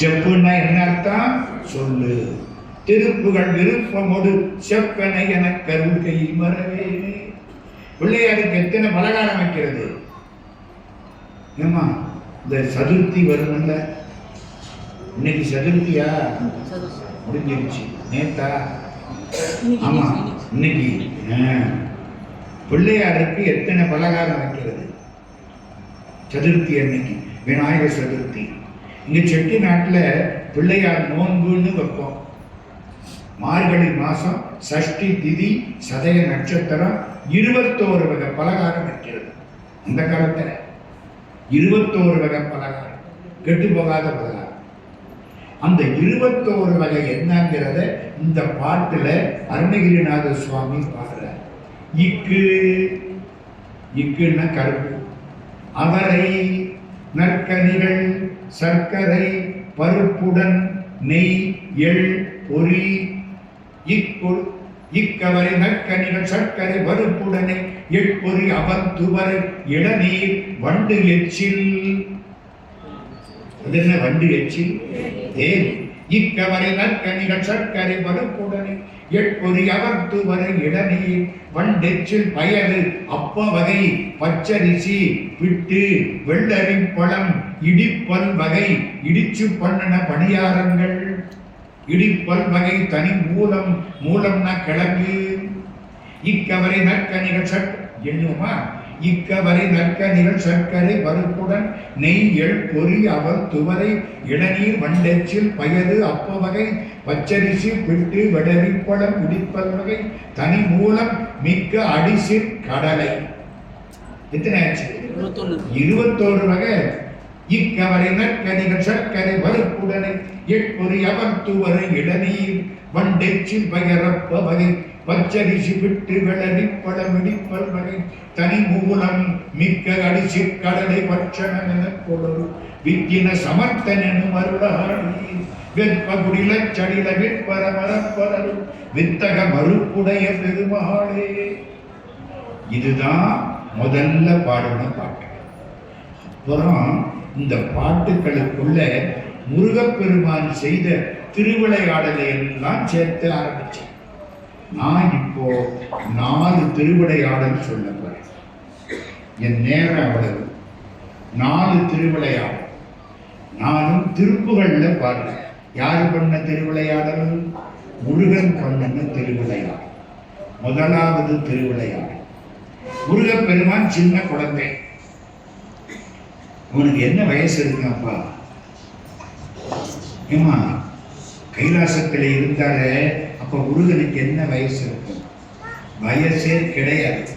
செப்புன்னா என்ன அர்த்தம்? சொல்லு. திருப்புகள் விருப்பமோடு செப்பனை என கருகை மறவே. பிள்ளையாருக்கு எத்தனை பலகாரம் வைக்கிறது? ஏமா இந்த சதுர்த்தி வரும்ல. இன்னைக்கு சதுர்த்தியா? முடிஞ்சிருச்சு. நேத்தா? ஆமா இன்னைக்கு. பிள்ளையாருக்கு எத்தனை பலகாரம் வைக்கிறது? சதுர்த்தி அன்னைக்கு. விநாயகர் சதுர்த்தி. இங்கே செட்டி நாட்டில் பிள்ளையார் நோன்புன்னு வைப்போம். மார்கழி மாதம் சஷ்டி திதி சதய நட்சத்திரம் இருபத்தோரு வகை பலகாரம் வைக்கிறது. அந்த காலத்தில் இருபத்தோரு வகை பலகாரம். கெட்டு போகாத பலகாரம். அந்த இருபத்தோரு வகை என்னங்கிறத இந்த பாட்டில் அருணகிரிநாத சுவாமி பாடுறார். இக்கு இக்குன்னா கருப்பு. அவரை நற்கனிகள் சர்க்கரை பருப்புடன் நெய் எள் பொறி இக்குள் இக்கவரை நற்கனிகள் சர்க்கரை பருப்புடனே எட்பொறி அவத்துவரை இளநீர் வண்டு எச்சில். அது என்ன வண்டு எச்சில்? தேன். இக்கவரை நற்கனிகள் சர்க்கரை பருப்புடனே எட்பொறி அவர்த்து வரை இடனே. வண்டெச்சில் பயறு அப்பவகை பச்சரிசி பிட்டு வெள்ளரி பழம் இடிப்பல் வகை இடிச்சு பண்ணன பணியாரங்கள். இடிப்பல் வகை தனி மூலம் மூலம்னா கிழங்கு. இக்கவரை நற்கனிகள் சட் என்னுமா? இக்கவரை நற்கனிகள் சர்க்கரை பருப்புடன் நெய் எள் பொறி அவல் துவரை இளநீர் வண்டெச்சில் பயறு அப்ப வகை பச்சரிசி பிட்டு வெடரிப்பழம் இடிப்பல் வகை தனி மூலம் மிக்க அடிசிற் கடலை. எத்தனை ஆச்சு? இருபத்தோரு வகை. இக்கவரை நற்கனிகள் சர்க்கரை பருப்புடனை எட்பொறி அவர்த்துவரை இளநீர் வண்டெச்சில் பகரப்ப வகை பச்சரிசி விட்டு வெளரி பழமிடிப்பல் வகை தனி மூலம் மிக்க அடிசி கடலை பட்சணம் என கொடரு வித்தின சமர்த்தன் அருளாடி வெப்ப சடில விற்பர மரப்பரரு வித்தக மறுப்புடைய பெருமாளே. இதுதான் முதல்ல பாடின பாட்டு. அப்புறம் இந்த பாட்டுகளுக்குள்ள முருகப்பெருமான் செய்த திருவிளையாடலையெல்லாம் சேர்த்து ஆரம்பித்தேன் நான் இப்போ நாலு திருவிளையாடல் சொல்ல போறேன். என் நேரம் அவ்வளவு நாலு திருவிளையாடல் நானும் திருப்புகளில் பாடுறேன். யார் பண்ண திருவிளையாடல் முருகன் பண்ணன திருவிளையாடல் முதலாவது திருவிளையாடல் முருகப்பெருமான் சின்ன குழந்தை. உனக்கு என்ன வயசு இருக்குங்கப்பா? ஏமா கைலாசத்தில் இருந்தாலே அப்போ முருகனுக்கு என்ன வயசு இருக்கும்? வயசே கிடையாது.